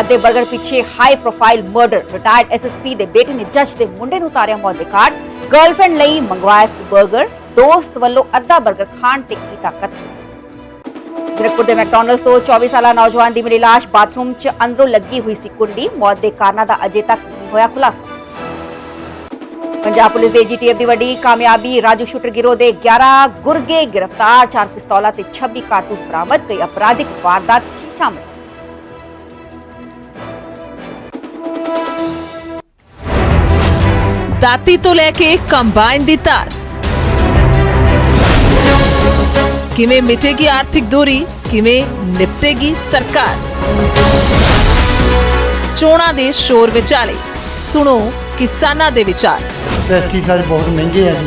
ਅਤੇ ਬਰਗਰ ਪਿੱਛੇ high profile murder retired SSP ਦੇ ਬੇਟੇ ਨੇ ਜੱਜ ਦੇ ਮੁੰਡੇ ਨੂੰ ਉਤਾਰਿਆ ਮੌਤ ਦੇ ਘਾਟ ਗਰਲਫ੍ਰੈਂਡ ਲਈ ਮੰਗਵਾਇਆ ਸੀ 버ਗਰ ਦੋਸਤ ਵੱਲੋਂ ਅੱਧਾ 버ਗਰ ਖਾਣ ਤੇ ਕੀਤਾ ਕਤਲ। ਜਰਕਪੁਰ ਦੇ ਮੈਕਡੋਨਲਡਸ ਤੋਂ 24 ਸਾਲਾ ਨੌਜਵਾਨ ਦੀ ਮਿਲੀ লাশ ਬਾਥਰੂਮ 'ਚ ਅੰਦਰੋਂ ਲੱਗੀ ਹੋਈ ਸੀ ਕੁੰਡੀ। ਮੌਤ ਦੇ ਕਾਰਨਾਂ ਦਾ ਅਜੇ ਤੱਕ ਨਹੀਂ ਹੋਇਆ ਖੁਲਾਸਾ। ਪੰਜਾਬ ਪੁਲਿਸ ਦੇ ਜੀਟੀਐਫ ਦੀ ਵੱਡੀ ਕਾਮਯਾਬੀ। ਰਾਜੂ ਸ਼ੂਟਰ ਗਿਰੋਹ ਦੇ 11 ਗੁਰਗੇ ਗ੍ਰਿਫਤਾਰ, ਚਾਰ ਪਿਸਤੌਲਾਂ ਤੇ 26 ਕਾਰਤੂਸ ਬਰਾਮਦ ਤੇ ਅਪਰਾਧਿਕ ਵਾਰਦਾਤ ਸ਼ਾਮਲ ਦਾਤੀ ਤੋਂ ਲੈ ਕੇ ਕੰਬਾਈਨ ਦੀ ਤਾਰ। ਕਿਵੇਂ ਮਿਟੇਗੀ ਆਰਥਿਕ ਦੂਰੀ ਕਿਵੇਂ ਨਿਪਟੇਗੀ ਸਰਕਾਰ? ਚੋਣਾਂ ਦੇ ਸ਼ੋਰ ਵਿਚਾਲੇ ਸੁਣੋ ਕਿਸਾਨਾਂ ਦੇ ਵਿਚਾਰ। ਪੈਸਟੀਸਾਈਡ ਬਹੁਤ ਮਹਿੰਗੇ ਆ ਜੀ।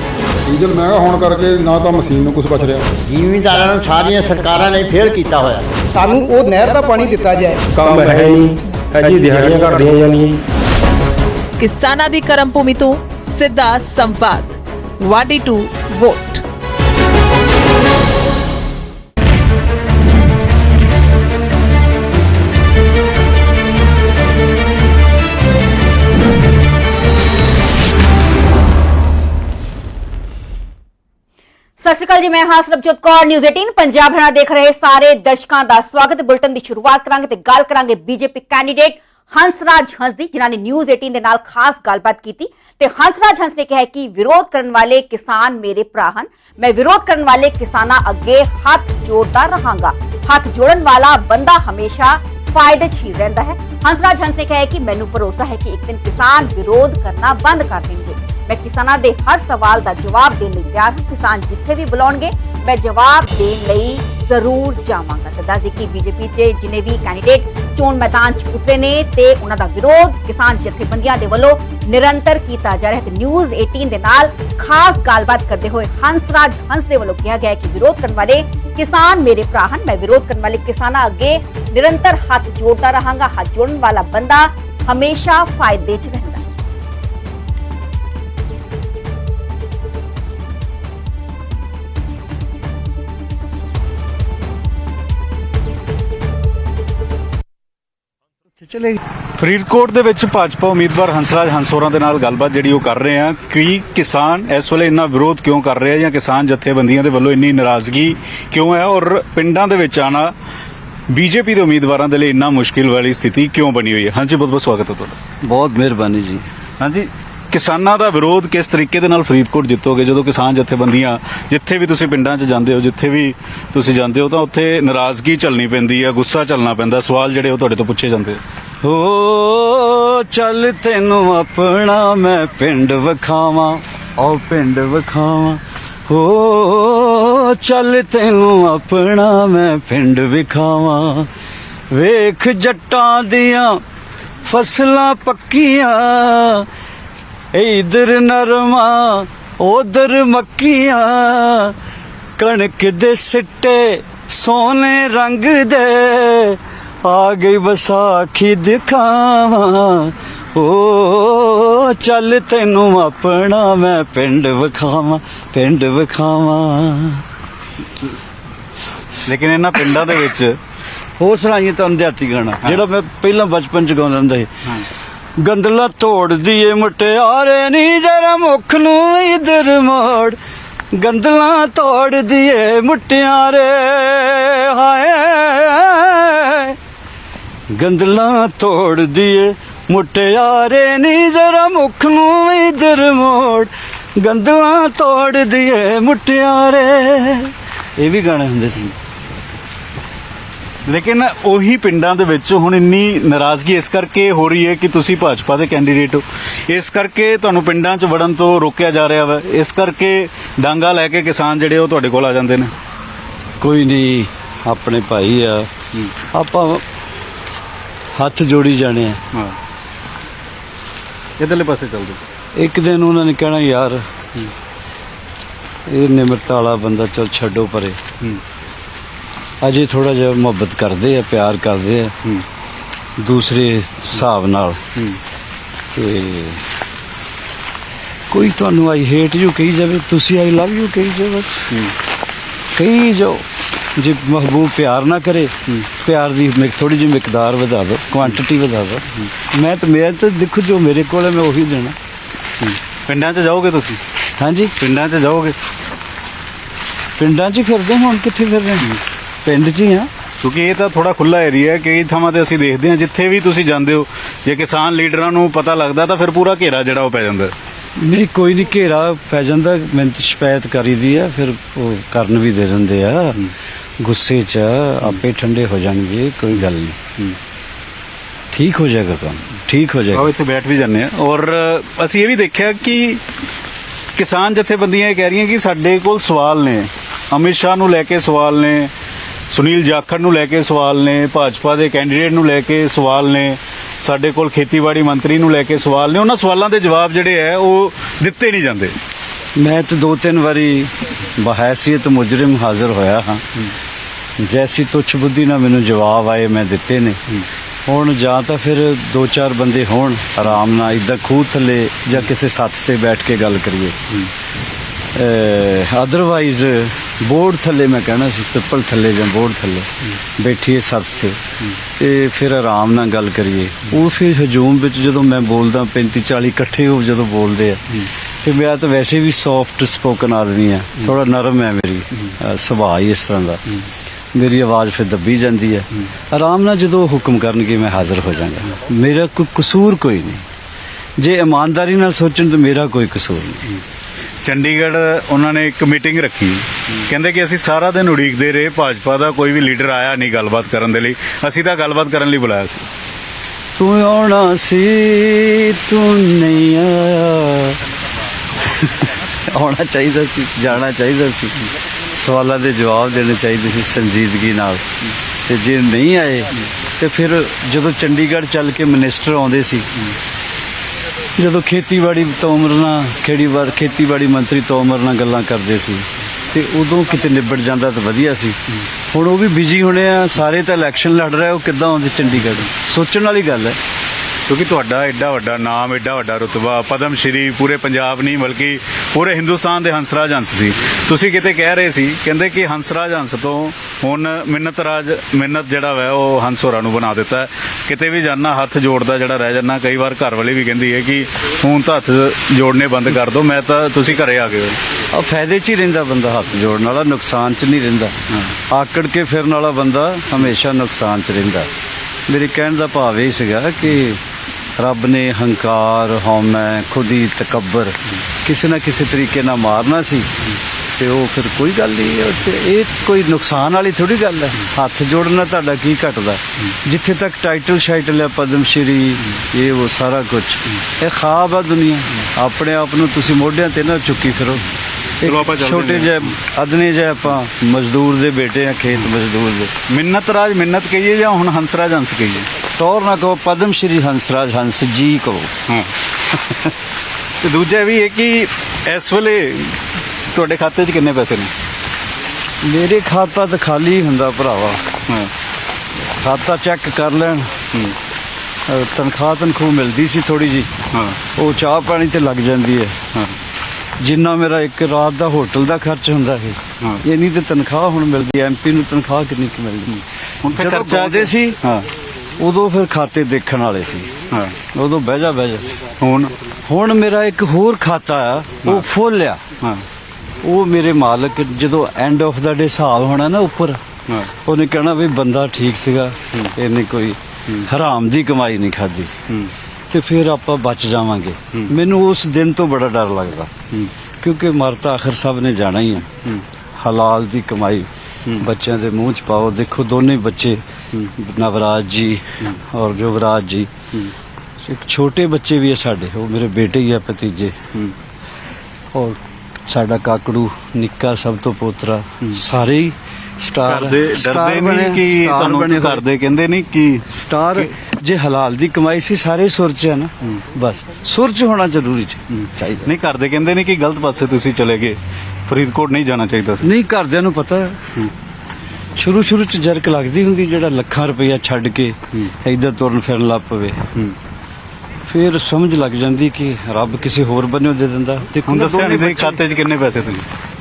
ਡੀਜ਼ਲ ਮਹਿੰਗਾ ਹੋਣ ਕਰਕੇ ਨਾ ਤਾਂ ਮਸ਼ੀਨ ਨੂੰ ਕੁਝ ਬਚ ਰਿਹਾ। ਜ਼ਿਮੀਂਦਾਰਾਂ ਨੂੰ ਸਾਰੀਆਂ ਸਰਕਾਰਾਂ ਨੇ ਫੇਲ ਕੀਤਾ ਹੋਇਆ। ਸਾਨੂੰ ਉਹ ਨਹਿਰ ਦਾ ਪਾਣੀ ਦਿੱਤਾ ਜਾਏ। ਕੰਮ ਹੈ ਨਹੀਂ ਅਜੀ ਦਿਹਾੜੀਆਂ ਘਟਦੀਆਂ ਜਾਂਦੀਆਂ ਕਿਸਾਨਾਂ ਦੀ ਕਰਮ ਭੂਮੀ ਤੋਂ ਸਿੱਧਾ ਸੰਵਾਦ ਵਾਡੀ ਟੂ ਵੋਟ ਸਤਿ ਸ਼੍ਰੀ ਅਕਾਲ ਜੀ ਮੈਂ ਹਾਂ ਸਰਬਜੋਤ ਕੌਰ ਨਿਊਜ਼ 18 ਪੰਜਾਬ ਹਣਾ ਦੇਖ ਰਹੇ ਸਾਰੇ ਦਰਸ਼ਕਾਂ ਦਾ ਸਵਾਗਤ ਬੁਲਟਨ ਦੀ ਸ਼ੁਰੂਆਤ ਕਰਾਂਗੇ ਤੇ ਗੱਲ ਕਰਾਂਗੇ ਬੀਜੇਪੀ ਕੈਂਡੀਡੇਟ ਹੰਸਰਾਜ ਹੰਸ ਦੀ, ਜਿਨ੍ਹਾਂ ਨੇ ਨਿਊਜ਼ 18 ਦੇ ਨਾਲ ਖਾਸ ਗੱਲਬਾਤ ਕੀਤੀ। ਤੇ ਹੰਸਰਾਜ ਹੰਸ ਨੇ ਕਿਹਾ ਕਿ ਵਿਰੋਧ ਕਰਨ ਵਾਲੇ ਕਿਸਾਨ ਮੇਰੇ ਭਰਾ ਹਨ। ਮੈਂ ਵਿਰੋਧ ਕਰਨ ਵਾਲੇ ਕਿਸਾਨਾਂ ਅੱਗੇ ਹੱਥ ਜੋੜਦਾ ਰਹਾਂਗਾ। ਹੱਥ ਜੋੜਨ ਵਾਲਾ ਬੰਦਾ ਹਮੇਸ਼ਾ ਫਾਇਦੇ 'ਚ ਹੀ ਰਹਿੰਦਾ ਹੈ। ਹੰਸਰਾਜ ਹੰਸ ਨੇ ਕਿਹਾ ਕਿ ਮੈਨੂੰ ਭਰੋਸਾ ਹੈ ਕਿ ਇੱਕ ਦਿਨ ਕਿਸਾਨ ਵਿਰੋਧ ਕਰਨਾ ਬੰਦ ਕਰ ਦੇਣਗੇ। ਮੈਂ ਕਿਸਾਨਾਂ ਦੇ ਹਰ ਸਵਾਲ ਦਾ ਜਵਾਬ ਦੇਣ ਲਈ ਤਿਆਰ ਹਾਂ। ਕਿਸਾਨ ਜਿੱਥੇ ਵੀ ਬੁਲਾਉਣਗੇ ਮੈਂ ਜਵਾਬ ਦੇਣ ਲਈ ਜ਼ਰੂਰ ਜਾਵਾਂਗਾ। ਤਾਂ ਦੱਸ ਦੇ ਕਿ ਬੀਜੇਪੀ ਦੇ ਜਿਨੇ ਵੀ ਕੈਂਡੀਡੇਟ ਚੋਣ ਮੈਦਾਨ 'ਚ ਉਤਰੇ ਨੇ ਤੇ ਉਹਨਾਂ ਦਾ ਵਿਰੋਧ ਕਿਸਾਨ ਜਥੇਬੰਦੀਆਂ ਦੇ ਵੱਲੋਂ ਨਿਰੰਤਰ ਕੀਤਾ ਜਾ ਰਿਹਾ ਹੈ। ਤੇ ਨਿਊਜ਼ 18 ਦੇ ਨਾਲ ਖਾਸ ਗੱਲਬਾਤ ਕਰਦੇ ਹੋਏ ਹੰਸਰਾਜ ਹੰਸ ਦੇ ਵੱਲੋਂ ਕਿਹਾ ਗਿਆ ਕਿ ਵਿਰੋਧ ਕਰਨ ਵਾਲੇ ਕਿਸਾਨ ਮੇਰੇ ਭਰਾ ਹਨ। ਮੈਂ ਵਿਰੋਧ ਕਰਨ ਵਾਲੇ ਕਿਸਾਨਾਂ ਅੱਗੇ ਨਿਰੰਤਰ ਹੱਥ ਜੋੜਦਾ ਰਹਾਂਗਾ। ਹੱਥ ਜੋੜਨ ਵਾਲਾ ਬੰਦਾ ਹਮੇਸ਼ਾ ਫਾਇਦੇ 'ਚ ਰਹਿੰਦਾ। ਚਲੇ ਫਰੀਦਕੋਟ ਦੇ ਵਿੱਚ ਭਾਜਪਾ ਉਮੀਦਵਾਰ ਹੰਸਰਾਜ ਹੰਸੋਰਾਂ ਦੇ ਨਾਲ ਗੱਲਬਾਤ ਜਿਹੜੀ ਉਹ ਕਰ ਰਹੇ ਆ ਕਿ ਕਿਸਾਨ ਇਸ ਵੇਲੇ ਇੰਨਾ ਵਿਰੋਧ ਕਿਉਂ ਕਰ ਰਹੇ ਆ ਜਾਂ ਕਿਸਾਨ ਜਥੇਬੰਦੀਆਂ ਦੇ ਵੱਲੋਂ ਇੰਨੀ ਨਾਰਾਜ਼ਗੀ ਕਿਉਂ ਹੈ ਔਰ ਪਿੰਡਾਂ ਦੇ ਵਿੱਚ ਆਣਾ ਬੀਜੇਪੀ ਦੇ ਉਮੀਦਵਾਰਾਂ ਦੇ ਲਈ ਇੰਨਾ ਮੁਸ਼ਕਿਲ ਵਾਲੀ ਸਥਿਤੀ ਕਿਉਂ ਬਣੀ ਹੋਈ ਹੈ? ਹਾਂਜੀ ਬਹੁਤ ਬਹੁਤ ਸਵਾਗਤ ਹੈ ਤੁਹਾਡਾ। ਬਹੁਤ ਮਿਹਰਬਾਨੀ ਜੀ। ਹਾਂਜੀ। ਕਿਸਾਨਾਂ ਦਾ ਵਿਰੋਧ ਕਿਸ ਤਰੀਕੇ ਦੇ ਨਾਲ ਫਰੀਦਕੋਟ ਜਿੱਤੋਗੇ? ਜਦੋਂ ਕਿਸਾਨ ਜਥੇਬੰਦੀਆਂ ਜਿੱਥੇ ਵੀ ਤੁਸੀਂ ਪਿੰਡਾਂ 'ਚ ਜਾਂਦੇ ਹੋ, ਜਿੱਥੇ ਵੀ ਤੁਸੀਂ ਜਾਂਦੇ ਹੋ, ਤਾਂ ਉੱਥੇ ਨਾਰਾਜ਼ਗੀ ਝੱਲਣੀ ਪੈਂਦੀ ਹੈ ਗੁੱਸਾ ਝੱਲਣਾ ਪੈਂਦਾ। ਸਵਾਲ ਜਿਹੜੇ ਉਹ ਤੁਹਾਡੇ ਤੋਂ ਪੁੱਛੇ ਜਾਂਦੇ ਹੋ, ਚੱਲ ਤੈਨੂੰ ਆਪਣਾ ਮੈਂ ਪਿੰਡ ਵਿਖਾਵਾਂ, ਆਓ ਪਿੰਡ ਵਿਖਾਵਾਂ। ਹੋ, ਚੱਲ ਤੈਨੂੰ ਆਪਣਾ ਮੈਂ ਪਿੰਡ ਵਿਖਾਵਾਂ। ਵੇਖ ਜੱਟਾਂ ਦੀਆਂ ਫਸਲਾਂ ਪੱਕੀਆਂ ਇਧਰ ਨਰਮਾ ਉਧਰ ਮੱਕੀਆਂ। ਕਣਕ ਦੇ ਸਿੱਟੇ ਸੋਨੇ ਰੰਗ ਦੇ। ਆ ਗਈ ਵਿਸਾਖੀ ਦਿਖਾਵਾਂ। ਓ ਚੱਲ ਤੈਨੂੰ ਆਪਣਾ ਮੈਂ ਪਿੰਡ ਵਿਖਾਵਾਂ ਪਿੰਡ ਵਿਖਾਵਾਂ। ਲੇਕਿਨ ਇਹਨਾਂ ਪਿੰਡਾਂ ਦੇ ਵਿੱਚ ਹੋਰ ਸੁਣਾਈਏ ਤੁਹਾਨੂੰ ਦਿਹਾਤੀ ਗਾਣਾ ਜਿਹੜਾ ਮੈਂ ਪਹਿਲਾਂ ਬਚਪਨ ਚ ਗਾਉਂਦਾ ਹੁੰਦਾ ਸੀ। ਗੰਦਲਾ ਤੋੜਦੀ ਏ ਮੁਟਿਆਰੇ ਨੀ, ਜਰਾ ਮੁਖ ਨੂੰ ਇਧਰ ਮੋੜ। ਗੰਦਲਾ ਤੋੜਦੀ ਏ ਮੁਟਿਆਰੇ, ਹਾਏ। ਗੰਦਲਾ ਤੋੜਦੀ ਏ ਮੁਟਿਆਰੇ ਨੀ, ਜਰਾ ਮੁਖ ਨੂੰ ਇਧਰ ਮੋੜ। ਗੰਦਲਾ ਤੋੜਦੀ ਏ ਮੁਟਿਆਰੇ। ਇਹ ਵੀ ਗਾਣੇ ਹੁੰਦੇ ਸੀ। ਲੇਕਿਨ ਉਹੀ ਪਿੰਡਾਂ ਦੇ ਵਿੱਚ ਹੁਣ ਇੰਨੀ ਨਾਰਾਜ਼ਗੀ ਇਸ ਕਰਕੇ ਹੋ ਰਹੀ ਹੈ ਕਿ ਤੁਸੀਂ ਭਾਜਪਾ ਦੇ ਕੈਂਡੀਡੇਟ ਹੋ। ਇਸ ਕਰਕੇ ਤੁਹਾਨੂੰ ਪਿੰਡਾਂ 'ਚ ਵੜਨ ਤੋਂ ਰੋਕਿਆ ਜਾ ਰਿਹਾ ਵਾ। ਇਸ ਕਰਕੇ ਡਾਂਗਾ ਲੈ ਕੇ ਕਿਸਾਨ ਜਿਹੜੇ ਉਹ ਤੁਹਾਡੇ ਕੋਲ ਆ ਜਾਂਦੇ ਨੇ। ਕੋਈ ਨਹੀਂ ਆਪਣੇ ਭਾਈ ਆ। ਆਪਾਂ ਹੱਥ ਜੋੜੀ ਜਾਣੇ ਆ। ਹਾਂ। ਇਧਰਲੇ ਪਾਸੇ ਚੱਲ ਜਾਓ। ਇੱਕ ਦਿਨ ਉਹਨਾਂ ਨੇ ਕਹਿਣਾ ਯਾਰ ਇਹ ਨਿਮਰਤਾ ਵਾਲਾ ਬੰਦਾ ਚਲ ਛੱਡੋ ਪਰੇ। ਅਜੇ ਥੋੜਾ ਜਿਹਾ ਮੁਹੱਬਤ ਕਰਦੇ ਆ ਪਿਆਰ ਕਰਦੇ ਆ। ਦੂਸਰੇ ਹਿਸਾਬ ਨਾਲ। ਤੇ ਕੋਈ ਤੁਹਾਨੂੰ ਆਈ ਹੇਟ ਯੂ ਕਹੀ ਜਾਵੇ ਤੁਸੀਂ ਆਈ ਲਵ ਯੂ ਕਹੀ ਜਾਓ ਬਸ। ਕਹੀ ਜਾਓ। ਜੇ ਮਹਿਬੂਬ ਪਿਆਰ ਨਾ ਕਰੇ ਪਿਆਰ ਦੀ ਥੋੜੀ ਜਿਹੀ ਮਿਕਦਾਰ ਵਧਾ ਦਿਓ ਕੁਆਂਟੀਟੀ ਵਧਾ ਦਿਓ ਮੈਂ ਤਾਂ ਮੈਂ ਤਾਂ ਦੇਖੋ ਜੋ ਮੇਰੇ ਕੋਲ ਹੈ ਮੈਂ ਉਹੀ ਦੇਣਾ। ਪਿੰਡਾਂ 'ਚ ਜਾਓਗੇ ਤੁਸੀਂ? ਹਾਂਜੀ। ਪਿੰਡਾਂ 'ਚ ਜਾਓਗੇ? ਪਿੰਡਾਂ 'ਚ ਫਿਰਦੇ ਹੁਣ ਕਿੱਥੇ ਫਿਰ ਰਹੇ ਹਾਂ? ਪਿੰਡ 'ਚ ਹੀ ਆ। ਕਿਉਂਕਿ ਇਹ ਤਾਂ ਥੋੜਾ ਖੁੱਲਾ ਏਰੀਆ ਹੈ ਕਈ ਥਾਵਾਂ ਤੇ ਅਸੀਂ ਦੇਖਦੇ ਹਾਂ। ਜਿੱਥੇ ਵੀ ਤੁਸੀਂ ਜਾਂਦੇ ਹੋ ਜੇ ਕਿਸਾਨ ਲੀਡਰਾਂ ਨੂੰ ਪਤਾ ਲੱਗਦਾ ਤਾਂ ਫਿਰ ਪੂਰਾ ਘੇਰਾ ਜਿਹੜਾ ਉਹ ਪੈ ਜਾਂਦਾ ਨਹੀਂ ਕੋਈ ਨਹੀਂ ਘੇਰਾ ਪੈ ਜਾਂਦਾ। ਮੈਨੂੰ ਤਾਂ ਸ਼ਿਕਾਇਤ ਕਰੀਦੀ ਆ ਫਿਰ ਉਹ ਕਰਨ ਵੀ ਦੇ ਦਿੰਦੇ ਆ। ਗੁੱਸੇ 'ਚ ਆਪੇ ਠੰਡੇ ਹੋ ਜਾਣਗੇ ਕੋਈ ਗੱਲ ਨਹੀਂ। ਠੀਕ ਹੋ ਜਾਏਗਾ ਕੰਮ ਠੀਕ ਹੋ ਜਾਏਗਾ। ਆਓ ਇੱਥੇ ਬੈਠ ਵੀ ਜਾਂਦੇ ਆ ਔਰ ਅਸੀਂ ਇਹ ਵੀ ਦੇਖਿਆ ਕਿ ਕਿਸਾਨ ਜਥੇਬੰਦੀਆਂ ਇਹ ਕਹਿ ਰਹੀਆਂ ਕਿ ਸਾਡੇ ਕੋਲ ਸਵਾਲ ਨੇ। ਅਮਿਤ ਸ਼ਾਹ ਨੂੰ ਲੈ ਕੇ ਸਵਾਲ ਨੇ। ਸੁਨੀਲ ਜਾਖੜ ਨੂੰ ਲੈ ਕੇ ਸਵਾਲ ਨੇ, ਭਾਜਪਾ ਦੇ ਕੈਂਡੀਡੇਟ ਨੂੰ ਲੈ ਕੇ ਸਵਾਲ ਨੇ, ਸਾਡੇ ਕੋਲ ਖੇਤੀਬਾੜੀ ਮੰਤਰੀ ਨੂੰ ਲੈ ਕੇ ਸਵਾਲ ਨੇ, ਉਹਨਾਂ ਸਵਾਲਾਂ ਦੇ ਜਵਾਬ ਜਿਹੜੇ ਹੈ, ਉਹ ਦਿੱਤੇ ਨਹੀਂ ਜਾਂਦੇ। ਮੈਂ ਤਾਂ ਦੋ ਤਿੰਨ ਵਾਰੀ ਬਹੈਸੀਅਤ ਮੁਜਰਮ ਹਾਜ਼ਰ ਹੋਇਆ ਹਾਂ। ਜੈਸੀ ਤੁੱਛ ਬੁੱਧੀ ਨਾਲ ਮੈਨੂੰ ਜਵਾਬ ਆਏ, ਮੈਂ ਦਿੱਤੇ ਨੇ। ਹੁਣ ਜਾਂ ਤਾਂ ਫਿਰ ਦੋ ਚਾਰ ਬੰਦੇ ਹੋਣ, ਆਰਾਮ ਨਾਲ ਇਦਾਂ ਖੂਹ ਥੱਲੇ ਜਾਂ ਕਿਸੇ ਸੱਥ ਤੇ ਬੈਠ ਕੇ ਗੱਲ ਕਰੀਏ। ਅਦਰਵਾਈਜ਼ ਬੋਰਡ ਥੱਲੇ ਮੈਂ ਕਹਿਣਾ ਸੀ, ਪਿੱਪਲ ਥੱਲੇ ਜਾਂ ਬੋਰਡ ਥੱਲੇ, ਬੈਠੀਏ ਸੱਥ ਤੇ। ਤੇ ਫਿਰ ਆਰਾਮ ਨਾਲ ਗੱਲ ਕਰੀਏ। ਉਹ ਫਿਰ ਹਜੂਮ ਵਿੱਚ ਜਦੋਂ ਮੈਂ ਬੋਲਦਾ 35 40 ਇਕੱਠੇ ਹੋ ਜਦੋਂ ਬੋਲਦੇ ਆ, ਤੇ ਮੈਂ ਤਾਂ ਵੈਸੇ ਵੀ ਸੌਫਟ ਸਪੋਕਨ ਆਦਮੀ ਆ। ਥੋੜਾ ਨਰਮ ਹੈ ਮੇਰੀ ਸੁਭਾਅ ਹੀ ਇਸ ਤਰ੍ਹਾਂ ਦਾ। ਮੇਰੀ ਆਵਾਜ਼ ਫਿਰ ਦੱਬੀ ਜਾਂਦੀ ਹੈ। ਆਰਾਮ ਨਾਲ ਜਦੋਂ ਹੁਕਮ ਕਰਨਗੇ, ਮੈਂ ਹਾਜ਼ਰ ਹੋ ਜਾਵਾਂਗਾ। ਮੇਰਾ ਕੋਈ ਕਸੂਰ ਕੋਈ ਨਹੀਂ। ਜੇ ਇਮਾਨਦਾਰੀ ਨਾਲ ਸੋਚਣ ਤਾਂ ਮੇਰਾ ਕੋਈ ਕਸੂਰ ਨਹੀਂ। ਚੰਡੀਗੜ੍ਹ ਉਹਨਾਂ ਨੇ ਇੱਕ ਮੀਟਿੰਗ ਰੱਖੀ। ਕਹਿੰਦੇ ਕਿ ਅਸੀਂ ਸਾਰਾ ਦਿਨ ਉਡੀਕਦੇ ਰਹੇ, ਭਾਜਪਾ ਦਾ ਕੋਈ ਵੀ ਲੀਡਰ ਆਇਆ ਨਹੀਂ ਗੱਲਬਾਤ ਕਰਨ ਦੇ ਲਈ। ਅਸੀਂ ਤਾਂ ਗੱਲਬਾਤ ਕਰਨ ਲਈ ਬੁਲਾਇਆ ਸੀ। ਤੂੰ ਆਉਣਾ ਸੀ, ਤੂੰ ਨਹੀਂ ਆਇਆ। ਆਉਣਾ ਚਾਹੀਦਾ ਸੀ, ਜਾਣਾ ਚਾਹੀਦਾ ਸੀ। ਸਵਾਲਾਂ ਦੇ ਜਵਾਬ ਦੇਣੇ ਚਾਹੀਦੇ ਸੀ ਸੰਜੀਦਗੀ ਨਾਲ। ਤੇ ਜੇ ਨਹੀਂ ਆਏ, ਤੇ ਫਿਰ ਜਦੋਂ ਚੰਡੀਗੜ੍ਹ ਚੱਲ ਕੇ ਮਿਨਿਸਟਰ ਆਉਂਦੇ ਸੀ, ਜਦੋਂ ਖੇਤੀਬਾੜੀ ਤੋਮਰ ਨਾਲ ਖੇੜੀ ਖੇਤੀਬਾੜੀ ਮੰਤਰੀ ਤੋਮਰ ਨਾਲ ਗੱਲਾਂ ਕਰਦੇ ਸੀ ਤੇ ਉਦੋਂ ਕਿਤੇ ਨਿਬੜ ਜਾਂਦਾ ਤਾਂ ਵਧੀਆ ਸੀ। ਹੁਣ ਉਹ ਵੀ ਬਿਜ਼ੀ ਹੋਣੇ ਆ, ਸਾਰੇ ਤਾਂ ਇਲੈਕਸ਼ਨ ਲੜ ਰਹੇ ਉਹ ਕਿੱਦਾਂ ਆਉਂਦੇ ਚੰਡੀਗੜ੍ਹ? ਸੋਚਣ ਵਾਲੀ ਗੱਲ ਹੈ। ਕਿਉਂਕਿ ਤੁਹਾਡਾ ਐਡਾ ਵੱਡਾ ਨਾਮ ਐਡਾ ਵੱਡਾ ਰੁਤਬਾ ਪਦਮ ਸ਼੍ਰੀ ਪੂਰੇ ਪੰਜਾਬ ਨਹੀਂ ਬਲਕਿ ਪੂਰੇ ਹਿੰਦੁਸਤਾਨ ਦੇ ਹੰਸਰਾਜ ਹੰਸ ਸੀ। ਤੁਸੀਂ ਕਿਤੇ ਕਹਿ ਰਹੇ ਸੀ ਕਹਿੰਦੇ ਕਿ ਹੰਸਰਾਜ ਹੰਸ ਤੋਂ ਹੁਣ ਮਿੰਨਤ ਰਾਜ ਮਿੰਨਤ ਜਿਹੜਾ ਵਾ ਉਹ ਹੰਸ ਹੋਰਾਂ ਨੂੰ ਬਣਾ ਦਿੱਤਾ ਹੈ। ਕਿਤੇ ਵੀ ਜਾਣਾ ਹੱਥ ਜੋੜਦਾ ਜਿਹੜਾ ਰਹਿ ਜਾਂਦਾ ਕਈ ਵਾਰ ਘਰ ਵਾਲੀ ਵੀ ਕਹਿੰਦੀ ਹੈ ਕਿ ਹੁਣ ਤਾਂ ਹੱਥ ਜੋੜਨੇ ਬੰਦ ਕਰ ਦਿਓ ਮੈਂ ਤਾਂ ਤੁਸੀਂ ਘਰੇ ਆ ਗਏ ਹੋ। ਆ ਫਾਇਦੇ 'ਚ ਹੀ ਰਹਿੰਦਾ ਬੰਦਾ ਹੱਥ ਜੋੜਨ ਵਾਲਾ ਨੁਕਸਾਨ 'ਚ ਨਹੀਂ ਰਹਿੰਦਾ। ਆਕੜ ਕੇ ਫਿਰਨ ਵਾਲਾ ਬੰਦਾ ਹਮੇਸ਼ਾ ਨੁਕਸਾਨ 'ਚ ਰਹਿੰਦਾ। ਮੇਰੇ ਕਹਿਣ ਦਾ ਭਾਵ ਇਹ ਸੀਗਾ ਕਿ ਰੱਬ ਨੇ ਹੰਕਾਰ ਹਉਮੈ ਖੁਦੀ ਤਕੱਬਰ। ਕਿਸੇ ਨਾ ਕਿਸੇ ਤਰੀਕੇ ਨਾਲ ਮਾਰਨਾ ਸੀ। ਤੇ ਉਹ ਫਿਰ ਕੋਈ ਗੱਲ ਨਹੀਂ ਉਹ 'ਚ ਇਹ ਕੋਈ ਨੁਕਸਾਨ ਵਾਲੀ ਥੋੜੀ ਗੱਲ ਹੈ। ਹੱਥ ਜੋੜਨਾ ਤੁਹਾਡਾ ਕੀ ਘਟਦਾ? ਜਿੱਥੇ ਤੱਕ ਟਾਈਟਲ ਸ਼ਾਈਟਲ ਹੈ ਪਦਮ ਸ਼੍ਰੀ, ਇਹ ਉਹ ਸਾਰਾ ਕੁਝ ਇਹ ਖਾਬ ਹੈ ਦੁਨੀਆ। ਆਪਣੇ ਆਪ ਨੂੰ ਤੁਸੀਂ ਮੋਢਿਆਂ ਤੇ ਨਾ ਚੁੱਕੀ ਫਿਰੋ। ਚਲੋ ਆਪਾਂ ਚੱਲਦੇ ਛੋਟੇ। ਜਿਹੇ ਅਦਨੇ ਜਿਹੇ ਆਪਾਂ ਮਜ਼ਦੂਰ ਦੇ ਬੇਟੇ ਆ ਖੇਤ ਮਜ਼ਦੂਰ ਦੇ। ਮਿੰਨਤ ਰਾਜ ਮਿੰਨਤ ਕਹੀਏ ਜਾਂ ਹੁਣ ਹੰਸਰਾਜ ਹੰਸ ਕਹੀਏ? ਟੌਰ ਨਾ ਕਹੋ ਪਦਮ ਸ਼੍ਰੀ ਹੰਸਰਾਜ ਹੰਸ ਜੀ ਕਹੋ। ਹਾਂ। ਤੇ ਦੂਜਾ ਇਹ ਵੀ ਹੈ ਕਿ ਇਸ ਵੇਲੇ ਤੁਹਾਡੇ ਖਾਤੇ 'ਚ ਕਿੰਨੇ ਪੈਸੇ ਨੇ? ਮੇਰੇ ਖਾਤਾ ਤਾਂ ਖਾਲੀ ਹੁੰਦਾ ਭਰਾਵਾ। ਹਾਂ। ਖਾਤਾ ਚੈੱਕ ਕਰ ਲੈਣ। ਤਨਖਾਹ ਤਨਖੂ ਮਿਲਦੀ ਸੀ ਥੋੜੀ ਜੀ ਹਾਂ। ਉਹ ਚਾਹ ਪਾਣੀ ਤੇ ਲੱਗ ਜਾਂਦੀ ਹੈ। ਹਾਂ। ਜਿੰਨਾ ਮੇਰਾ ਇੱਕ ਰਾਤ ਦਾ ਹੋਟਲ ਦਾ ਖਰਚ ਹੁੰਦਾ ਹੈ ਹਾਂ। ਇੰਨੀ ਤੇ ਤਨਖਾਹ ਹੁਣ ਮਿਲਦੀ ਐਮਪੀ ਨੂੰ ਤਨਖਾਹ ਕਿੰਨੀ ਕੁ ਮਿਲਦੀ ਹੁਣ ਫਿਰ ਖਰਚਾ ਪਾਉਂਦੇ ਸੀ ਹਾਂ। ਉਦੋਂ ਫਿਰ ਖਾਤੇ ਦੇਖਣ ਵਾਲੇ ਸੀ। ਹਾਂ। ਉਦੋਂ ਬਹਿ ਜਾ ਬਹਿ ਜਾ ਸੀ। ਹੁਣ? ਹੁਣ ਮੇਰਾ ਇੱਕ ਹੋਰ ਖਾਤਾ ਆ ਉਹ ਫੁੱਲ ਆ ਹਾਂ। ਉਹ ਮੇਰੇ ਮਾਲਕ ਜਦੋਂ ਐਂਡ ਆਫ ਦਾ ਡੇ ਹਿਸਾਬ ਹੋਣਾ ਨਾ ਉੱਪਰ ਉਹਨੇ ਕਹਿਣਾ ਵੀ ਬੰਦਾ ਠੀਕ ਸੀਗਾ ਇਹਨੇ ਕੋਈ ਹਰਾਮ ਦੀ ਕਮਾਈ ਨਹੀਂ ਖਾਦੀ ਹੂੰ। ਤੇ ਫਿਰ ਆਪਾਂ ਬਚ ਜਾਵਾਂਗੇ। ਮੈਨੂੰ ਉਸ ਦਿਨ ਤੋਂ ਬੜਾ ਡਰ ਲੱਗਦਾ। ਕਿਉਂਕਿ ਮਰ ਤਾਂ ਆਖਰ ਸਭ ਨੇ ਜਾਣਾ ਹੀ ਆ। ਹਲਾਲ ਦੀ ਕਮਾਈ ਬੱਚਿਆਂ ਦੇ ਮੂੰਹ ਚ ਪਾਓ। ਦੇਖੋ ਦੋਨੇ ਬੱਚੇ ਨਵਰਾਜ ਜੀ ਔਰ ਯੁਵਰਾਜ ਜੀ। ਇੱਕ ਛੋਟੇ ਬੱਚੇ ਵੀ ਆ ਸਾਡੇ ਉਹ ਮੇਰੇ ਬੇਟੇ ਹੀ ਆ ਭਤੀਜੇ। ਔਰ ਸਾਡਾ ਕਾਕੜੂ ਨਿੱਕਾ ਸਭ ਤੋਂ ਪੋਤਰਾ ਸਾਰੇ ਹੀ ਸਟਾਰ ਕਰਦੇ ਡਰਦੇ ਨਹੀਂ ਕਿ ਤੁਹਾਨੂੰ। ਕਰਦੇ ਕਹਿੰਦੇ ਨਹੀਂ ਕਿ ਸਟਾਰ ਜੇ ਹਲਾਲ ਦੀ ਕਮਾਈ ਸੀ ਸਾਰੇ ਸੁਰ ਚ ਹੈ ਨਾ। ਬਸ ਸੁਰ ਚ ਹੋਣਾ ਜ਼ਰੂਰੀ ਚਾਹੀਦਾ। ਨਹੀਂ ਕਰਦੇ ਕਹਿੰਦੇ ਨਹੀਂ ਕਿ ਗਲਤ ਪਾਸੇ ਤੁਸੀਂ ਚਲੇ ਗਏ। ਫਰੀਦਕੋਟ ਨਹੀਂ ਜਾਣਾ ਚਾਹੀਦਾ ਸੀ। ਨਹੀਂ ਘਰਦਿਆਂ ਨੂੰ ਪਤਾ ਸ਼ੁਰੂ ਸ਼ੁਰੂ ਚ ਜਰਕ ਲੱਗਦੀ ਹੁੰਦੀ ਜਿਹੜਾ ਲੱਖਾਂ ਰੁਪਈਆ ਛੱਡ ਕੇ ਇੱਧਰ ਤੁਰਨ ਫਿਰਨ ਲੱਗ ਪਵੇ। ਫਿਰ ਸਮਝ ਲੱਗ ਜਾਂਦੀ ਕਿ ਰੱਬ ਕਿਸੇ ਹੋਰ ਬੰਨਿਓ ਦੇ ਦਿੰਦਾ। ਦੇਖੋ ਹੁਣ ਦੱਸਿਆ ਨਹੀਂ ਤੁਸੀਂ ਖਾਤੇ 'ਚ ਕਿੰਨੇ ਪੈਸੇ ਤੇ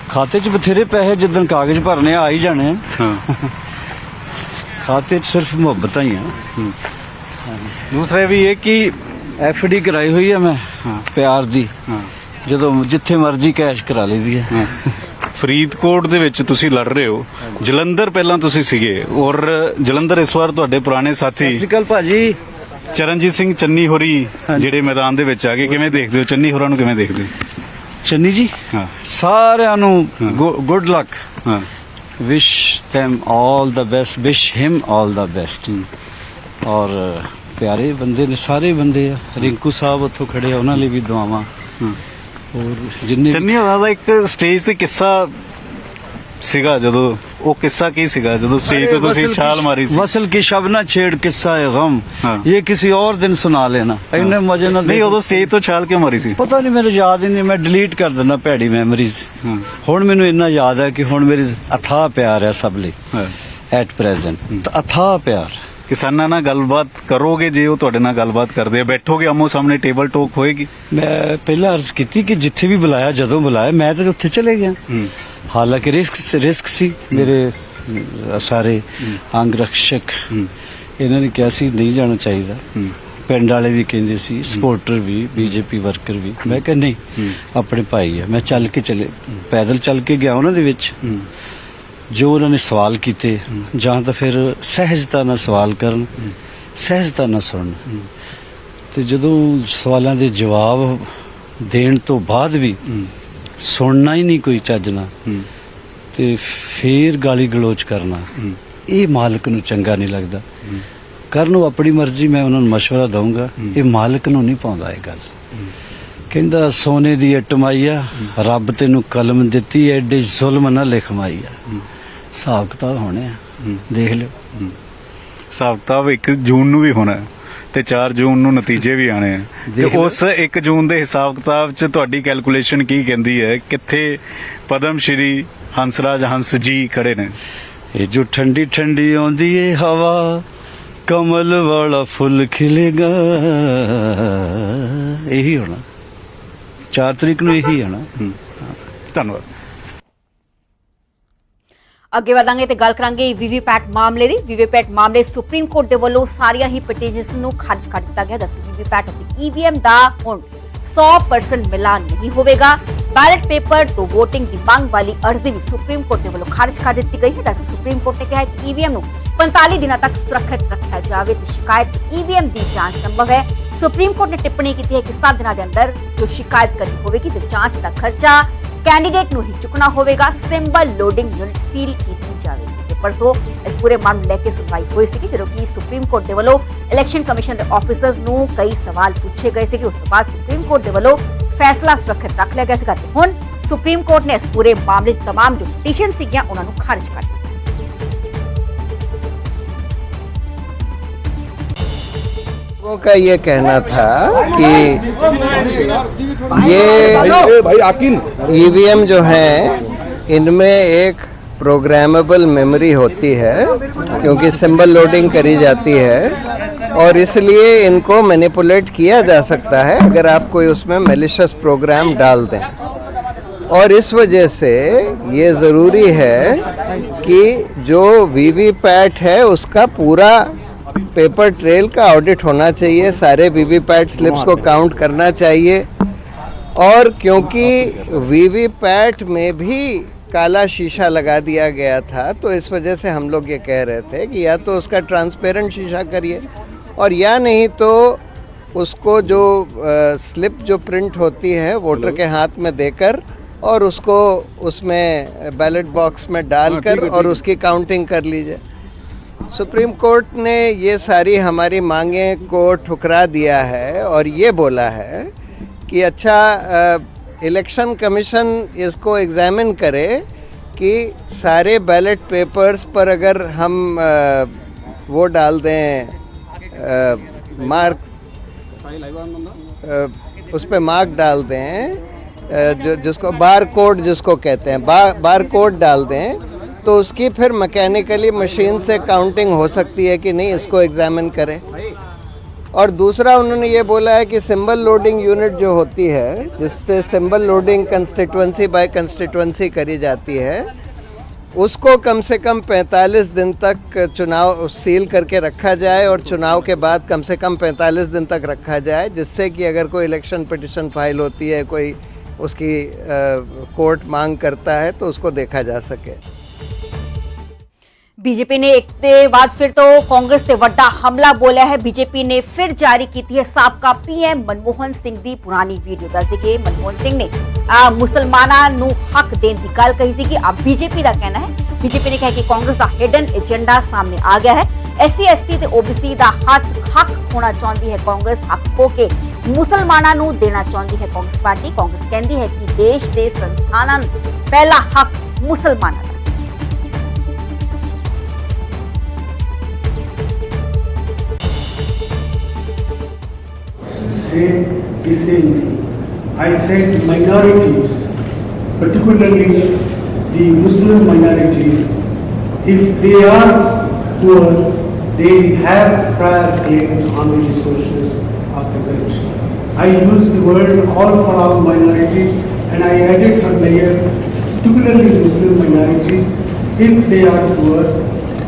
ਖਾਤੇ 'ਚ ਬਥੇਰੇ ਪੈਸੇ ਜਿੱਦਣ ਕਾਗਜ਼ ਭਰਨੇ ਆ ਹੀ ਜਾਣੇ। ਹਾਂ। ਖਾਤੇ 'ਚ ਸਿਰਫ ਮੁਹੱਬਤਾਂ ਹੀ ਆ। ਦੂਸਰਾ ਵੀ ਇਹ ਕਿ ਡੀ ਕਰਾਈ ਹੋਈ ਆ ਮੈਂ ਹਾਂ। ਪਿਆਰ ਦੀ। ਹਾਂ। ਜਦੋਂ ਜਿੱਥੇ ਮਰਜ਼ੀ ਕੈਸ਼ ਕਰਾ ਲਈਦੀ ਹੈ। ਫਰੀਦਕੋਟ ਦੇ ਵਿੱਚ ਤੁਸੀਂ ਲੜ ਰਹੇ ਹੋ। ਜਲੰਧਰ ਪਹਿਲਾਂ ਤੁਸੀਂ ਸੀਗੇ। ਔਰ ਜਲੰਧਰ ਇਸ ਵਾਰ ਤੁਹਾਡੇ ਪੁਰਾਣੇ ਸਾਥੀ ਸ਼੍ਰੀ ਅਕਾਲ ਭਾਜੀ। ਚਰਨਜੀਤ ਸਿੰਘ ਚੰਨੀ ਹੋਰੀ ਜਿਹੜੇ ਮੈਦਾਨ ਦੇ ਵਿੱਚ ਆ ਗਏ। ਕਿਵੇਂ ਦੇਖਦੇ ਹੋ? ਚੰਨੀ ਹੋਰਾਂ ਨੂੰ ਕਿਵੇਂ ਦੇਖਦੇ ਹੋ? ਚੰਨੀ ਜੀ ਹਾਂ। ਸਾਰਿਆਂ ਨੂੰ ਗੁੱਡ ਲੱਕ। ਹਾਂ। ਵਿਸ਼ them all the best wish him all the best. ਔਰ ਪਿਆਰੇ ਬੰਦੇ ਨੇ ਸਾਰੇ ਬੰਦੇ ਆ। ਰਿੰਕੂ ਸਾਹਿਬ ਉੱਥੋਂ ਖੜੇ ਆ ਉਹਨਾਂ ਲਈ ਵੀ ਦੁਆਵਾਂ। ਔਰ ਜਿੰਨੇ ਚੰਨੀ ਹੋਰਾਂ ਦਾ ਇੱਕ ਸਟੇਜ ਤੇ ਕਿੱਸਾ ਸੀਗਾ ਜਦੋਂ ਉਹ ਕਿੱਸਾ ਕੀ ਸੀਗਾ? ਜਦੋਂ ਸਟੇਜ ਤੇ ਤੁਸੀਂ ਛਾਲ ਮਾਰੀ ਸੀ। ਵਸਲ ਕੀ ਸ਼ਬ ਨਾ ਛੇੜ ਕਿੱਸਾ ਹੈ ਗਮ। ਇਹ ਕਿਸੇ ਹੋਰ ਦਿਨ ਸੁਣਾ ਲੈਣਾ। ਇੰਨੇ ਮਜ਼ੇ ਨਾਲ ਨਹੀਂ ਉਦੋਂ ਸਟੇਜ ਤੋਂ ਛਾਲ ਕਿਉਂ ਮਾਰੀ ਸੀ? ਪਤਾ ਨਹੀਂ ਮੈਨੂੰ ਯਾਦ ਹੀ ਨਹੀਂ। ਮੈਂ ਡਿਲੀਟ ਕਰ ਦਿੰਦਾ ਭੈੜੀ ਮੈਮਰੀਜ਼। ਹੁਣ ਮੈਨੂੰ ਇੰਨਾ ਯਾਦ ਹੈ ਕਿ ਹੁਣ ਮੇਰੀ ਅਥਾ ਪਿਆਰ ਹੈ ਸਭ ਲਈ। ਐਟ ਪ੍ਰੈਜ਼ੈਂਟ ਅਥਾ ਪਿਆਰ। ਕਿਸਾਨਾਂ ਨਾਲ ਗੱਲਬਾਤ ਕਰੋਗੇ ਜੇ ਉਹ ਤੁਹਾਡੇ ਨਾਲ ਗੱਲਬਾਤ ਕਰਦੇ ਆ? ਬੈਠੋਗੇ ਅਮੋ ਸਾਹਮਣੇ ਟੇਬਲ ਟੋਕ ਹੋਏਗੀ? ਮੈਂ ਪਹਿਲਾਂ ਅਰਜ਼ ਕੀਤੀ ਕਿ ਜਿੱਥੇ ਵੀ ਬੁਲਾਇਆ ਜਦੋਂ ਬੁਲਾਇਆ ਮੈਂ ਤਾਂ ਉੱਥੇ ਚਲੇ ਗਿਆ। ਹਾਲਾਂਕਿ ਰਿਸਕ ਰਿਸਕ ਸੀ ਮੇਰੇ ਸਾਰੇ ਅੰਗ ਰਕਸ਼ਕ। ਇਹਨਾਂ ਨੇ ਕਿਹਾ ਸੀ ਨਹੀਂ ਜਾਣਾ ਚਾਹੀਦਾ। ਪਿੰਡ ਵਾਲੇ ਵੀ ਕਹਿੰਦੇ ਸੀ ਸਪੋਰਟਰ ਵੀ ਬੀਜੇਪੀ ਵਰਕਰ ਵੀ। ਮੈਂ ਕਿਹਾ ਨਹੀਂ ਆਪਣੇ ਭਾਈ ਆ। ਮੈਂ ਚੱਲ ਕੇ ਚਲੇ ਪੈਦਲ ਚੱਲ ਕੇ ਗਿਆ ਉਹਨਾਂ ਦੇ ਵਿੱਚ। ਜੋ ਉਹਨਾਂ ਨੇ ਸਵਾਲ ਕੀਤੇ ਜਾਂ ਤਾਂ ਫਿਰ ਸਹਿਜਤਾ ਨਾਲ ਸਵਾਲ ਕਰਨ ਸਹਿਜਤਾ ਨਾਲ ਸੁਣਨ। ਤੇ ਜਦੋਂ ਸਵਾਲਾਂ ਦੇ ਜਵਾਬ ਦੇਣ ਤੋਂ ਬਾਅਦ ਵੀ ਸੁਣਨਾ ਹੀ ਨਹੀਂ ਕੋਈ ਚੱਜ ਨਾਲ। ਤੇ ਫੇਰ ਗਾਲੀ ਗਲੋਚ ਕਰਨਾ। ਇਹ ਮਾਲਕ ਨੂੰ ਚੰਗਾ ਨਹੀਂ ਲੱਗਦਾ। ਕਰਨ ਨੂੰ ਆਪਣੀ ਮਰਜ਼ੀ ਮੈਂ ਉਹਨਾਂ ਨੂੰ ਮਸ਼ਵਰਾ ਦਊਂਗਾ। ਇਹ ਮਾਲਕ ਨੂੰ ਨਹੀਂ ਪਾਉਂਦਾ ਇਹ ਗੱਲ। ਕਹਿੰਦਾ ਸੋਨੇ ਦੀ ਇੱਟ ਮਾਈਆ ਰੱਬ ਤੈਨੂੰ ਕਲਮ ਦਿੱਤੀ ਐਡੇ ਜ਼ੁਲਮ ਨਾ ਲਿਖ ਮਾਈਆ ਹਿਸਾਬ ਕਿਤਾਬ ਹੋਣੇ ਆ। ਦੇਖ ਲਿਓ। ਹਿਸਾਬ ਕਿਤਾਬ 1 ਜੂਨ ਨੂੰ ਵੀ ਹੋਣਾ। ਤੇ 4 ਜੂਨ ਨੂੰ ਨਤੀਜੇ ਵੀ ਆਣੇ ਆ। ਤੇ। ਉਸ 1 ਜੂਨ ਦੇ ਹਿਸਾਬ ਕਿਤਾਬ 'ਚ ਤੁਹਾਡੀ ਕੈਲਕੂਲੇਸ਼ਨ ਕੀ ਕਹਿੰਦੀ ਹੈ? ਕਿੱਥੇ ਪਦਮ ਸ਼੍ਰੀ ਹੰਸਰਾਜ ਹੰਸ ਜੀ ਖੜੇ ਨੇ? ਇਹ ਜੋ ਠੰਡੀ ਠੰਡੀ ਆਉਂਦੀ ਏ ਹਵਾ ਕਮਲ ਵਾਲਾ ਫੁੱਲ ਖਿਲੇਗਾ। ਇਹੀ ਹੋਣਾ। 4 ਤਰੀਕ ਨੂੰ ਇਹੀ ਹੋਣਾ ਧੰਨਵਾਦ। ਅੱਗੇ ਵਧਾਂਗੇ ਤੇ ਗੱਲ ਕਰਾਂਗੇ ਵੀਵੀਪੈਟ ਮਾਮਲੇ ਦੀ। ਵੀਵੀਪੈਟ ਮਾਮਲੇ ਸੁਪਰੀਮ ਕੋਰਟ ਦੇ ਵੱਲੋਂ ਸਾਰੀਆਂ ਹੀ ਪਟੀਸ਼ਨਸ ਨੂੰ ਖਾਰਜ ਕਰ ਦਿੱਤਾ ਗਿਆ। ਦੱਸੋ ਵੀਵੀਪੈਟ ਅਤੇ ਈਵੀਐਮ ਦਾ ਹੁਣ 100% ਮਿਲਾਨ ਨਹੀਂ ਹੋਵੇਗਾ। ਬੈਲਟ ਪੇਪਰ ਤੋਂ VOTING ਦੀ ਮੰਗ ਵਾਲੀ ਅਰਜ਼ੀ ਵੀ ਸੁਪਰੀਮ ਕੋਰਟ ਦੇ ਵੱਲੋਂ ਖਾਰਜ ਕਰ ਦਿੱਤੀ ਗਈ ਹੈ। ਦੱਸੋ ਸੁਪਰੀਮ ਕੋਰਟ ਨੇ ਕਿਹਾ ਹੈ ਕਿ ਈਵੀਐਮ ਨੂੰ 45 ਦਿਨਾਂ ਤੱਕ ਸੁਰੱਖਿਅਤ ਰੱਖਿਆ ਜਾਵੇ ਤੇ ਸ਼ਿਕਾਇਤ ਈਵੀਐਮ ਦੀ ਜਾਂਚ ਸੰਭਵ ਹੈ। ਸੁਪਰੀਮ ਕੋਰਟ ਨੇ ਟਿੱਪਣੀ ਕੀਤੀ ਹੈ ਕਿ 7 ਦਿਨਾਂ ਦੇ ਅੰਦਰ ਜੋ ਸ਼ਿਕਾਇਤ ਕਰਨੀ ਹੋਵੇਗੀ ਤੇ ਜਾਂਚ ਦਾ ਖਰਚਾ ਕੈਂਡੀਡੇਟ ਨੂੰ ਹੀ ਚੁੱਕਣਾ ਹੋਵੇਗਾ ਸਿੰਬਲ ਲੋਡਿੰਗ ਯੂਨਿਟ ਸੀਲ ਕੀਤੀ ਜਾਵੇਗੀ ਤੇ ਪਰਸੋਂ ਇਸ ਪੂਰੇ ਮਾਮਲੇ ਨੂੰ ਲੈ ਕੇ ਸੁਣਵਾਈ ਹੋਈ ਸੀ ਜਦੋਂ ਕਿ ਸੁਪਰੀਮ ਕੋਰਟ ਦੇ ਵੱਲੋਂ ਇਲੈਕਸ਼ਨ ਕਮਿਸ਼ਨ ਦੇ ਆਫੀਸਰਸ ਨੂੰ ਕਈ ਸਵਾਲ ਪੁੱਛੇ ਗਏ ਸੀ ਕਿ ਉਸ ਤੋਂ ਬਾਅਦ ਸੁਪਰੀਮ ਕੋਰਟ ਦੇ ਵੱਲੋਂ ਫੈਸਲਾ ਸੁਰੱਖਿਅਤ ਰੱਖ ਲਿਆ ਗਿਆ ਸੀਗਾ ਤੇ ਹੁਣ ਸੁਪਰੀਮ ਕੋਰਟ ਨੇ ਇਸ ਪੂਰੇ ਮਾਮਲੇ 'ਚ तमाम ਜੋ ਪਟੀਸ਼ਨ ਸੀਗੀਆਂ ਉਹਨਾਂ ਨੂੰ ਖਾਰਜ ਕਰ ਦਿੱਤਾ लोगों का ये कहना था कि ये भाई आकिल। ईवीएम जो है इनमें एक प्रोग्रामेबल मेमोरी होती है क्योंकि सिंबल लोडिंग करी जाती है और इसलिए इनको मैनिपुलेट किया जा सकता है अगर आप कोई उसमें मेलिशस प्रोग्राम डाल दें। और इस वजह से ये ज़रूरी है कि जो वी वी पैट है उसका पूरा पेपर ट्रेल का ऑडिट होना चाहिए सारे वीवीपैट स्लिप्स को काउंट करना चाहिए। और क्योंकि वीवीपैट में भी काला शीशा लगा दिया गया था तो इस वजह से हम लोग ये कह रहे थे कि या तो उसका ट्रांसपेरेंट शीशा करिए और या नहीं तो उसको जो स्लिप जो प्रिंट होती है वोटर के हाथ में देकर और उसको उसमें बैलेट बॉक्स में डालकर और उसकी काउंटिंग कर लीजिए। सुप्रीम कोर्ट ने ये सारी हमारी मांगें को ठुकरा दिया है और ये बोला है कि अच्छा इलेक्शन कमीशन इसको एग्जामिन करे कि सारे बैलेट पेपर्स पर अगर हम अ, वो डाल दें अ, मार्क अ, उस पर मार्क डाल दें जो जिसको बार कोड जिसको कहते हैं बा, बार कोड डाल दें तो उसकी फिर मैकेनिकली मशीन से काउंटिंग हो सकती है कि नहीं, इसको एग्जामिन करें। और दूसरा उन्होंने ये बोला है कि सिंबल लोडिंग यूनिट जो होती है, जिससे symbol loading constituency by constituency करी जाती है, उसको कम से कम 45 दिन तक चुनाव सील करके रखा जाए और चुनाव के बाद कम से कम 45 दिन तक रखा जाए, जिससे कि अगर कोई इलेक्शन पिटिशन फ़ाइल होती है, कोई उसकी कोर्ट मांग करता है तो उसको देखा जा सके। ਬੀਜੇਪੀ ਨੇ ਇੱਕ ਦੇ ਬਾਅਦ ਫਿਰ ਤੋਂ ਕਾਂਗਰਸ ਤੇ ਵੱਡਾ ਹਮਲਾ ਬੋਲਿਆ ਹੈ ਬੀਜੇਪੀ ਨੇ ਫਿਰ ਜਾਰੀ ਕੀਤੀ ਹੈ ਸਾਬਕਾ ਪੀਐਮ ਮਨਮੋਹਨ ਸਿੰਘ ਦੀ ਪੁਰਾਣੀ ਵੀਡੀਓ ਦੱਸਦੇ ਕਿ ਮਨਮੋਹਨ ਸਿੰਘ ਨੇ ਮੁਸਲਮਾਨਾਂ ਨੂੰ ਹੱਕ ਦੇਣ ਦੀ ਗੱਲ ਕਹੀ ਸੀ ਕਿ ਆ ਬੀਜੇਪੀ ਦਾ ਕਹਿਣਾ ਹੈ ਬੀਜੇਪੀ ਨੇ ਕਿਹਾ ਕਿ ਕਾਂਗਰਸ ਦਾ ਹਿਡਨ ਏਜੰਡਾ ਸਾਹਮਣੇ ਆ ਗਿਆ ਹੈ ਐਸਸੀ ਐਸਟੀ ਤੇ ਓਬੀਸੀ ਦਾ ਹੱਕ ਹੱਕ ਹੋਣਾ ਚਾਹੁੰਦੀ ਹੈ ਕਾਂਗਰਸ ਹੱਕ ਹੋ ਕੇ ਮੁਸਲਮਾਨਾਂ ਨੂੰ ਦੇਣਾ ਚਾਹੁੰਦੀ ਹੈ ਕਾਂਗਰਸ ਪਾਰਟੀ ਕਾਂਗਰਸ ਕਹਿੰਦੀ ਹੈ ਕਿ ਦੇਸ਼ ਦੇ ਸੰਸਥਾਨਾਂ ਨੂੰ ਪਹਿਲਾ ਹੱਕ ਮੁਸਲਮਾਨਾਂ same thing. I said minorities, particularly the Muslim minorities, if they are poor, they have prior claims on the resources of the country. I use the word all for all minorities and I added for mayor, particularly Muslim minorities, if they are poor,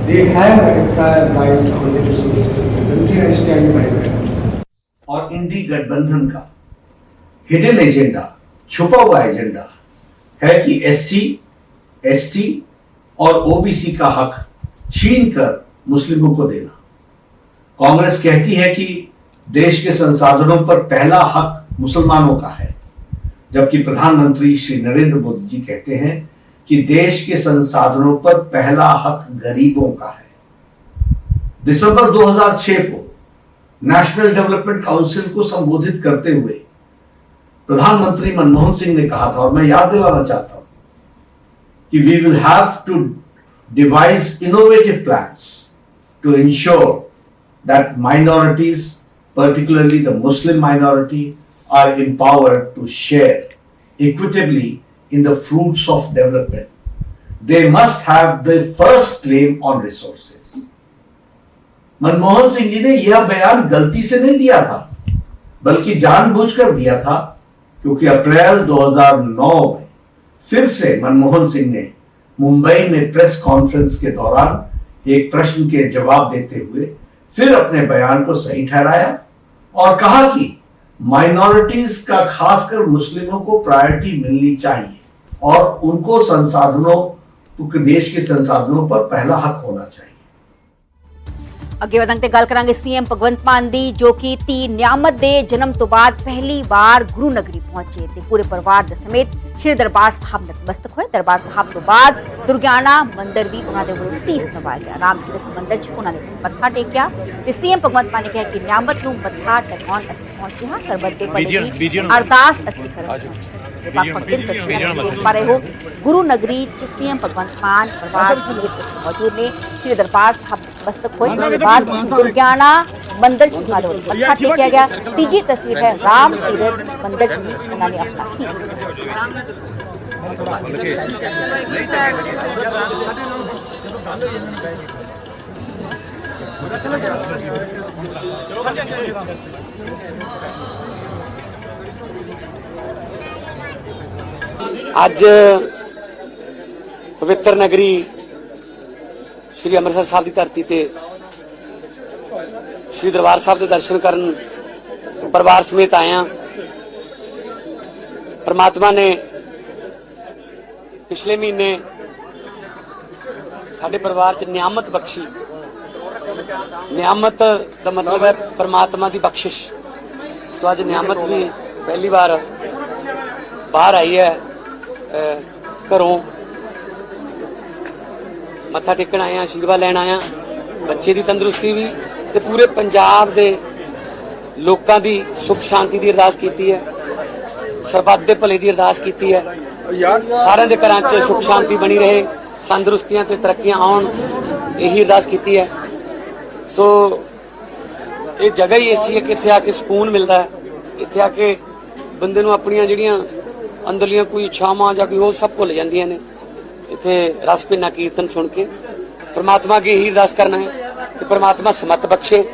they have a prior right on the resources of the country. I stand by that. और इंडी गठबंधन का hidden agenda छुपा हुआ agenda है कि SC, ST और OBC का हक छीन कर मुस्लिमों को देना। कांग्रेस कहती है कि देश के संसाधनों पर पहला हक मुसलमानों का है जबकि प्रधानमंत्री श्री नरेंद्र मोदी जी कहते हैं कि देश के संसाधनों पर पहला हक गरीबों का है। दिसंबर 2006 को नेशनल डेवलपमेंट काउंसिल को संबोधित करते हुए प्रधानमंत्री मनमोहन सिंह ने कहा था और मैं याद दिलाना चाहता हूं कि we will have to devise innovative plans to ensure that minorities particularly the muslim minority are empowered to share equitably in the fruits of development they must have the first claim on resources Manmohan Singh ji ने यह बयान गलती से नहीं दिया था, बल्कि जानबूझकर दिया था, क्योंकि अप्रैल 2009 में फिर से मनमोहन सिंह ने मुंबई में प्रेस कॉन्फ्रेंस के दौरान एक प्रश्न के जवाब देते हुए फिर अपने बयान को सही ठहराया और कहा कि माइनॉरिटीज का खासकर मुस्लिमों को प्रायोरिटी मिलनी चाहिए और उनको संसाधनों देश के संसाधनों पर पहला हक होना चाहिए। ਅੱਗੇ ਵਧਣ ਤੇ ਗੱਲ ਕਰਾਂਗੇ ਸੀਐਮ ਭਗਵੰਤ ਮਾਨ ਦੀ, ਜੋ ਕਿ ਧੀ ਨਿਆਮਤ ਦੇ ਜਨਮ ਤੋਂ ਬਾਅਦ ਪਹਿਲੀ ਵਾਰ ਗੁਰੂ ਨਗਰੀ ਪਹੁੰਚੇ ਤੇ ਪੂਰੇ ਪਰਿਵਾਰ ਦੇ ਸਮੇਤ ਸ਼੍ਰੀ ਦਰਬਾਰ ਸਾਹਿਬ ਨਤਮਸਤਕ ਹੋਏ। ਦਰਬਾਰ ਸਾਹਿਬ ਤੋਂ ਬਾਅਦ ਦੁਰਗਿਆਣਾ ਮੰਦਿਰ ਵੀ ਉਹਨਾਂ ਦੇ ਵੱਲੋਂ ਸੀਸ ਨਵਾਇਆ ਗਿਆ। ਰਾਮ ਤੀਰਥ ਮੰਦਿਰ 'ਚ ਉਹਨਾਂ ਨੇ ਮੱਥਾ ਟੇਕਿਆ ਤੇ ਸੀਐਮ ਭਗਵੰਤ ਮਾਨ ਨੇ ਕਿਹਾ ਕਿ ਨਿਆਮਤ ਨੂੰ ਮੱਥਾ ਟੇਕਣ ਅਸੀਂ ਪਹੁੰਚੇ ਹਾਂ ਸਰਬੱਤ ਦੇ ਭਲੇ ਦੀ ਅਰਦਾਸ ਅਸੀਂ ਕਰਨ ਪਹੁੰਚੇ ਹਾਂ। ਤੇ ਵੱਖ ਵੱਖ ਦਿਨ ਤਸਵੀਰਾਂ ਤੁਸੀਂ ਦੇਖ ਪਾ ਰਹੇ ਹੋ ਗੁਰੂ ਨਗਰੀ 'ਚ ਸੀਐਮ ਭਗਵੰਤ ਮਾਨ ਪਰਿਵਾਰ ਸਮੇਤ ਇੱਥੇ ਮੌਜੂਦ ਨੇ ਸ਼੍ਰੀ ਦਰਬਾਰ ਸਾਹਿਬ ਨਤਮਸਤਕ ਹੋਏ ਉਸ ਤੋਂ ਬਾਅਦ ਦੁਰਗਿਆਣਾ ਅੱਜ ਪਵਿੱਤਰ ਨਗਰੀ ਸ੍ਰੀ ਅੰਮ੍ਰਿਤਸਰ ਸਾਹਿਬ ਦੀ ਧਰਤੀ ਤੇ ਸ੍ਰੀ ਦਰਬਾਰ ਸਾਹਿਬ ਦੇ ਦਰਸ਼ਨ ਕਰਨ ਪਰਿਵਾਰ ਸਮੇਤ ਆਇਆ ਪਰਮਾਤਮਾ ਨੇ ਪਿਛਲੇ ਮਹੀਨੇ ਸਾਡੇ ਪਰਿਵਾਰ 'ਚ ਨਿਆਮਤ ਬਖਸ਼ੀ। ਨਿਆਮਤ ਦਾ ਮਤਲਬ ਹੈ ਪਰਮਾਤਮਾ ਦੀ ਬਖਸ਼ਿਸ਼। ਸੋ ਅੱਜ ਨਿਆਮਤ ਵੀ ਪਹਿਲੀ ਵਾਰ ਬਾਹਰ ਆਈ ਹੈ ਘਰੋਂ। ਮੱਥਾ ਟੇਕਣ ਆਇਆ ਆਸ਼ੀਰਵਾਦ ਲੈਣ ਆਇਆ ਬੱਚੇ ਦੀ ਤੰਦਰੁਸਤੀ ਵੀ ਤੇ ਪੂਰੇ ਪੰਜਾਬ ਦੇ ਲੋਕਾਂ ਦੀ ਸੁਖ ਸ਼ਾਂਤੀ ਦੀ ਅਰਦਾਸ ਕੀਤੀ ਹੈ। ਸਰਬੱਤ ਦੇ ਭਲੇ ਦੀ ਅਰਦਾਸ ਕੀਤੀ ਹੈ। ਸਾਰਿਆਂ ਦੇ ਘਰਾਂ 'ਚ ਸੁਖ ਸ਼ਾਂਤੀ ਬਣੀ ਰਹੇ, ਤੰਦਰੁਸਤੀਆਂ ਤੇ ਤਰੱਕੀਆਂ ਆਉਣ, ਇਹੀ ਅਰਦਾਸ ਕੀਤੀ ਹੈ। ਸੋ ਇਹ ਜਗ੍ਹਾ ਹੀ ਐਸੀ ਹੈ ਕਿ ਇੱਥੇ ਆ ਕੇ ਸਕੂਨ ਮਿਲਦਾ ਹੈ। ਇੱਥੇ ਆ ਕੇ ਬੰਦੇ ਨੂੰ ਆਪਣੀਆਂ ਜਿਹੜੀਆਂ ਅੰਦਰਲੀਆਂ ਕੋਈ ਇੱਛਾਵਾਂ ਜਾਂ ਕੋਈ ਉਹ ਸਭ ਭੁੱਲ ਜਾਂਦੀਆਂ ਨੇ। ਇੱਥੇ ਰਸ ਪਿੰਨਾ ਕੀਰਤਨ ਸੁਣ ਕੇ ਪਰਮਾਤਮਾ ਅੱਗੇ ਇਹੀ ਅਰਦਾਸ ਕਰਨਾ ਹੈ ਕਿ ਪਰਮਾਤਮਾ ਸਮਤ ਬਖਸ਼ੇ,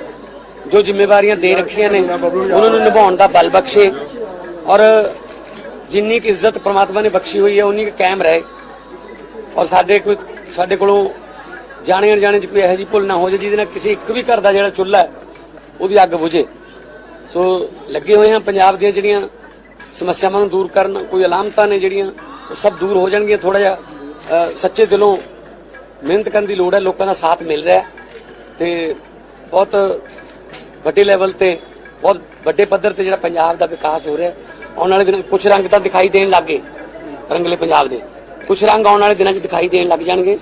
ਜੋ ਜ਼ਿੰਮੇਵਾਰੀਆਂ ਦੇ ਰੱਖੀਆਂ ਨੇ, ਉਹਨਾਂ ਨੂੰ ਨਿਭਾਉਣ ਦਾ ਬਲ ਬਖਸ਼ੇ ਔਰ ਜਿੰਨੀ ਕੁ ਇੱਜ਼ਤ ਪਰਮਾਤਮਾ ਨੇ ਬਖਸ਼ੀ ਹੋਈ ਹੈ, ਉਨੀ ਕੁ ਕਾਇਮ ਰਹੇ। ਔਰ ਸਾਡੇ ਕੋਈ, ਸਾਡੇ ਕੋਲੋਂ ਜਾਣੇ ਅਣਜਾਣੇ ਚ ਕੋਈ ਇਹੋ ਜਿਹੀ ਭੁੱਲ ਨਾ ਹੋ ਜਾਏ, ਜਿਹਦੇ ਨਾਲ ਕਿਸੇ ਇੱਕ ਵੀ ਘਰ ਦਾ ਜਿਹੜਾ ਚੁੱਲ੍ਹਾ ਹੈ, ਉਹਦੀ ਅੱਗ ਬੁਝੇ। ਸੋ ਲੱਗੇ ਹੋਏ ਹਾਂ ਪੰਜਾਬ ਦੀਆਂ ਜਿਹੜੀਆਂ ਸਮੱਸਿਆਵਾਂ ਨੂੰ ਦੂਰ ਕਰਨ, ਕੋਈ ਅਲਾਮਤਾਂ ਨੇ ਜਿਹੜੀਆਂ, ਉਹ ਸਭ ਦੂਰ ਹੋ ਜਾਣਗੀਆਂ ਥੋੜਾ ਜਿਹਾ। ਸੱਚੇ ਦਿਲੋਂ ਮਿਹਨਤ ਕਰਨ ਦੀ ਲੋੜ ਹੈ, ਲੋਕਾਂ ਦਾ ਸਾਥ ਮਿਲ ਰਿਹਾ ਹੈ। ਤੇ ਬਹੁਤ ਵੱਡੇ ਲੈਵਲ ਤੇ, ਬਹੁਤ ਵੱਡੇ ਪੱਧਰ ਤੇ ਜਿਹੜਾ ਪੰਜਾਬ ਦਾ ਵਿਕਾਸ ਹੋ ਰਿਹਾ ਆਉਣ ਵਾਲੇ ਦਿਨਾਂ ਕੁਝ ਰੰਗ ਤਾਂ ਦਿਖਾਈ ਦੇਣ ਲੱਗੇ ਰੰਗਲੇ ਪੰਜਾਬ ਦੇ। ਕੁਝ ਰੰਗ ਆਉਣ ਵਾਲੇ ਦਿਨਾਂ 'ਚ ਦਿਖਾਈ ਦੇਣ ਲੱਗ ਜਾਣਗੇ।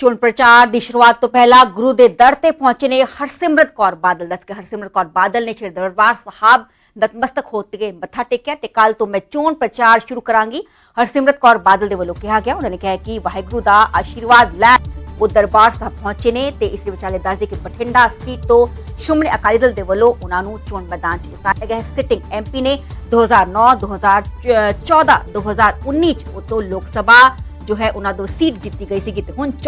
ਚੋਣ ਪ੍ਰਚਾਰ ਦੀ ਸ਼ੁਰੂਆਤ ਤੋਂ ਪਹਿਲਾਂ ਗੁਰੂ ਦੇ ਦਰ ਤੇ ਪਹੁੰਚੇ ਨੇ ਹਰਸਿਮਰਤ ਕੌਰ ਬਾਦਲ। ਦੱਸ ਕੇ ਹਰਸਿਮਰਤ ਕੌਰ ਬਾਦਲ ਨੇ ਸ਼੍ਰੀ ਦਰਬਾਰ ਸਾਹਿਬ ਨਤਮਸਤਕ ਹੋ ਕੇ ਮੱਥਾ ਟੇਕਿਆ ਤੇ ਕੱਲ ਤੋਂ ਮੈਂ ਚੋਣ ਪ੍ਰਚਾਰ ਸ਼ੁਰੂ ਕਰਾਂਗੀ। ਹਰਸਿਮਰਤ ਕੌਰ ਬਾਦਲ ਦੇ ਵੱਲੋਂ ਕਿਹਾ ਗਿਆ, ਉਹਨਾਂ ਨੇ ਕਿਹਾ ਕਿ ਵਾਹਿਗੁਰੂ ਦਾ ਆਸ਼ੀਰਵਾਦ ਲੈ ਉਹ ਦਰਬਾਰ ਸਾਹਿਬ ਪਹੁੰਚੇ ਨੇ ਤੇ ਇਸ ਦੇ ਵਿਚਾਲੇ ਦੱਸਦੇ ਕਿ ਬਠਿੰਡਾ ਸੀਟ ਤੋਂ ਸ਼੍ਰੋਮਣੀ ਅਕਾਲੀ ਦਲ ਦੇ ਵੱਲੋਂ ਉਹਨਾਂ ਨੂੰ ਚੋਣ ਮੈਦਾਨ 'ਚ ਉਤਾਰਿਆ ਗਿਆ ਹੈ। ਸਿਟਿੰਗ ਐਮਪੀ ਨੇ 2009 2014 2019 ਚ ਉਤੋਂ ਲੋਕ ਸਭਾ ਜੋ ਹੈ ਉਹਨਾਂ ਤੋਂ ਸੀਟ ਜਿੱਤੀ ਗਈ ਸੀ ਤੇ ਹੁਣ